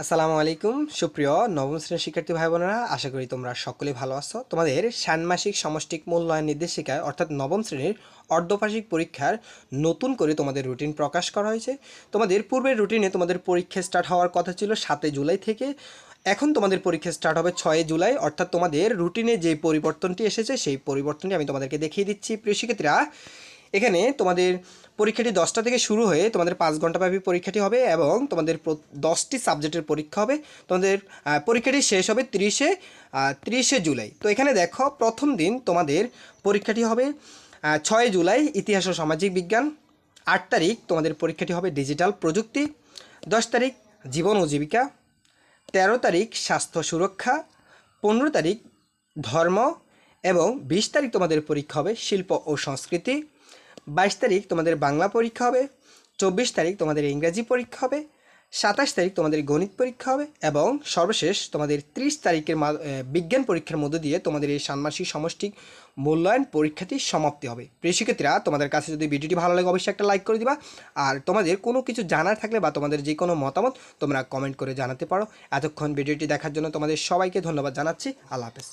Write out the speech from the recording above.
আসসালামু আলাইকুম। সুপ্রিয় নবম শ্রেণির শিক্ষার্থী ভাই বোনেরা আশা করি তোমরা সকলেই ভালো আছো। তোমাদের ষান্মাসিক সমষ্টিক মূল্যায়ন নির্দেশিকায়, অর্থাৎ নবম শ্রেণির অর্ধবার্ষিক পরীক্ষার নতুন করে তোমাদের রুটিন প্রকাশ করা হয়েছে। তোমাদের পূর্বের রুটিনে তোমাদের পরীক্ষা স্টার্ট হওয়ার কথা ছিল সাতই জুলাই থেকে। এখন তোমাদের পরীক্ষা স্টার্ট হবে ছয় জুলাই, অর্থাৎ তোমাদের রুটিনে যে পরিবর্তনটি এসেছে, সেই পরিবর্তনটি আমি তোমাদেরকে দেখিয়ে দিচ্ছি। প্রিয় শিক্ষার্থীরা এখানে তোমাদের পরীক্ষাটি দশটা থেকে শুরু হয়ে তোমাদের পাঁচ ঘন্টাব্যাপী পরীক্ষাটি হবে এবং তোমাদের দশটি সাবজেক্টের পরীক্ষা হবে। তোমাদের পরীক্ষাটি শেষ হবে তিরিশে তিরিশে জুলাই। তো এখানে দেখো, প্রথম দিন তোমাদের পরীক্ষাটি হবে ছয় জুলাই, ইতিহাস ও সামাজিক বিজ্ঞান। আট তারিখ তোমাদের পরীক্ষাটি হবে ডিজিটাল প্রযুক্তি। দশ তারিখ জীবন ও জীবিকা। তেরো তারিখ স্বাস্থ্য সুরক্ষা। পনেরো তারিখ ধর্ম। এবং বিশ তারিখ তোমাদের পরীক্ষা হবে শিল্প ও সংস্কৃতি। বাইশ তারিখ তোমাদের বাংলা পরীক্ষা হবে, চব্বিশ তারিখ তোমাদের ইংরাজি পরীক্ষা হবে, সাতাশ তারিখ তোমাদের গণিত পরীক্ষা হবে এবং সর্বশেষ তোমাদের ত্রিশ তারিখের বিজ্ঞান পরীক্ষার মধ্য দিয়ে তোমাদের এই ষান্মাসিক সমষ্টিক মূল্যায়ন পরীক্ষাটি সমাপ্তি হবে। প্রিয় শিক্ষার্থীরা, তোমাদের কাছে যদি ভিডিওটি ভালো লাগে অবশ্যই একটা লাইক করে দিবা আর তোমাদের কোনো কিছু জানার থাকলে বা তোমাদের যে কোনো মতামত তোমরা কমেন্ট করে জানাতে পারো। এতক্ষণ ভিডিওটি দেখার জন্য তোমাদের সবাইকে ধন্যবাদ জানাচ্ছি। আল্লাহ হাফেজ।